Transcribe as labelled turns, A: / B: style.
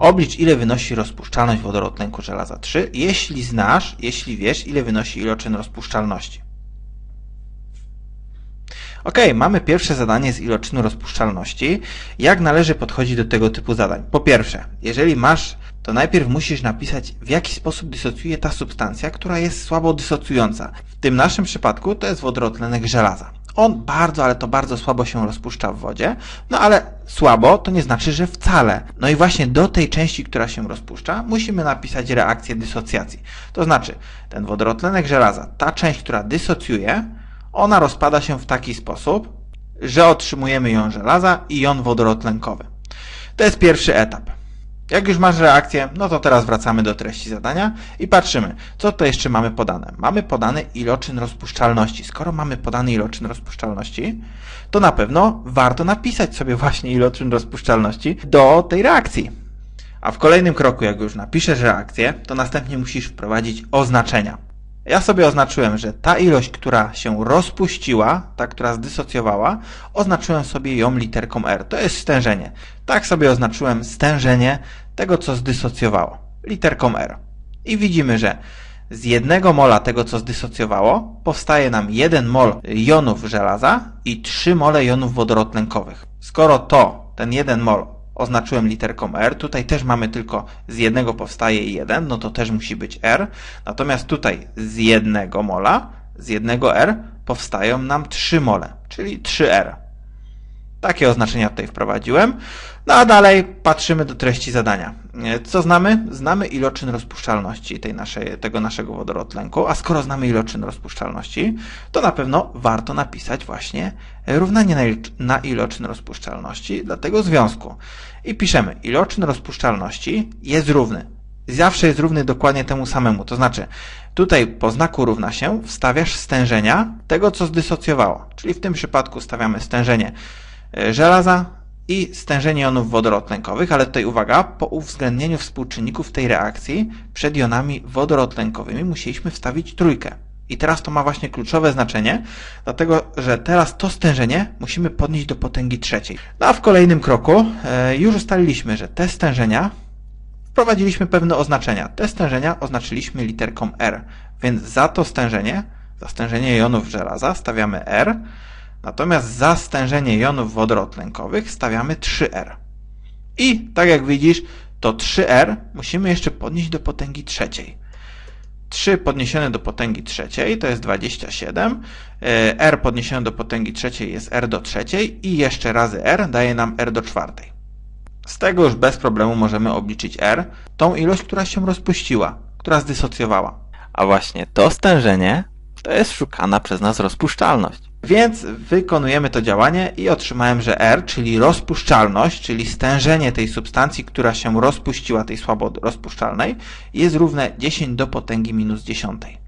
A: Oblicz, ile wynosi rozpuszczalność wodorotlenku żelaza 3, jeśli znasz, jeśli wiesz, ile wynosi iloczyn rozpuszczalności. Ok, mamy pierwsze zadanie z iloczynu rozpuszczalności. Jak należy podchodzić do tego typu zadań? Po pierwsze, jeżeli masz, to najpierw musisz napisać, w jaki sposób dysocjuje ta substancja, która jest słabo dysocjująca. W tym naszym przypadku to jest wodorotlenek żelaza. On bardzo, ale to bardzo słabo się rozpuszcza w wodzie, no ale słabo to nie znaczy, że wcale. No i właśnie do tej części, która się rozpuszcza, musimy napisać reakcję dysocjacji. To znaczy, ten wodorotlenek żelaza, ta część, która dysocjuje, ona rozpada się w taki sposób, że otrzymujemy jon żelaza i jon wodorotlenkowy. To jest pierwszy etap. Jak już masz reakcję, no to teraz wracamy do treści zadania i patrzymy, co to jeszcze mamy podane. Mamy podany iloczyn rozpuszczalności. Skoro mamy podany iloczyn rozpuszczalności, to na pewno warto napisać sobie właśnie iloczyn rozpuszczalności do tej reakcji. A w kolejnym kroku, jak już napiszesz reakcję, to następnie musisz wprowadzić oznaczenia. Ja sobie oznaczyłem, że ta ilość, która się rozpuściła, ta, która zdysocjowała, oznaczyłem sobie ją literką R. To jest stężenie. Tak sobie oznaczyłem stężenie tego, co zdysocjowało, literką R. I widzimy, że z jednego mola tego, co zdysocjowało, powstaje nam 1 mol jonów żelaza i 3 mole jonów wodorotlenkowych. Skoro to, ten 1 mol oznaczyłem literką R. Tutaj też mamy tylko z jednego powstaje 1, no to też musi być R. Natomiast tutaj z jednego mola, z jednego R powstają nam 3 mole, czyli 3R. Takie oznaczenia tutaj wprowadziłem. No a dalej patrzymy do treści zadania. Co znamy? Znamy iloczyn rozpuszczalności tej naszej, tego naszego wodorotlenku, a skoro znamy iloczyn rozpuszczalności, to na pewno warto napisać właśnie równanie na, na iloczyn rozpuszczalności dla tego związku. I piszemy, iloczyn rozpuszczalności jest równy. Zawsze jest równy dokładnie temu samemu. To znaczy, tutaj po znaku równa się wstawiasz stężenia tego, co zdysocjowało. Czyli w tym przypadku stawiamy stężenie e, żelaza i stężenie jonów wodorotlenkowych, ale tutaj uwaga, po uwzględnieniu współczynników tej reakcji przed jonami wodorotlenkowymi musieliśmy wstawić trójkę. I teraz to ma właśnie kluczowe znaczenie, dlatego że teraz to stężenie musimy podnieść do potęgi trzeciej. No a w kolejnym kroku e, już ustaliliśmy, że te stężenia wprowadziliśmy pewne oznaczenia. Te stężenia oznaczyliśmy literką R, więc za to stężenie, za stężenie jonów żelaza stawiamy R, natomiast za stężenie jonów wodorotlenkowych stawiamy 3R. I tak jak widzisz, to 3R musimy jeszcze podnieść do potęgi trzeciej. 3 podniesione do potęgi trzeciej to jest 27, e, r podniesione do potęgi trzeciej jest r do trzeciej i jeszcze razy r daje nam r do czwartej. Z tego już bez problemu możemy obliczyć r, tą ilość, która się rozpuściła, która zdysocjowała. A właśnie to stężenie to jest szukana przez nas rozpuszczalność. Więc wykonujemy to działanie i otrzymałem, że R, czyli rozpuszczalność, czyli stężenie tej substancji, która się rozpuściła, tej słabo rozpuszczalnej, jest równe 10 do potęgi minus 10.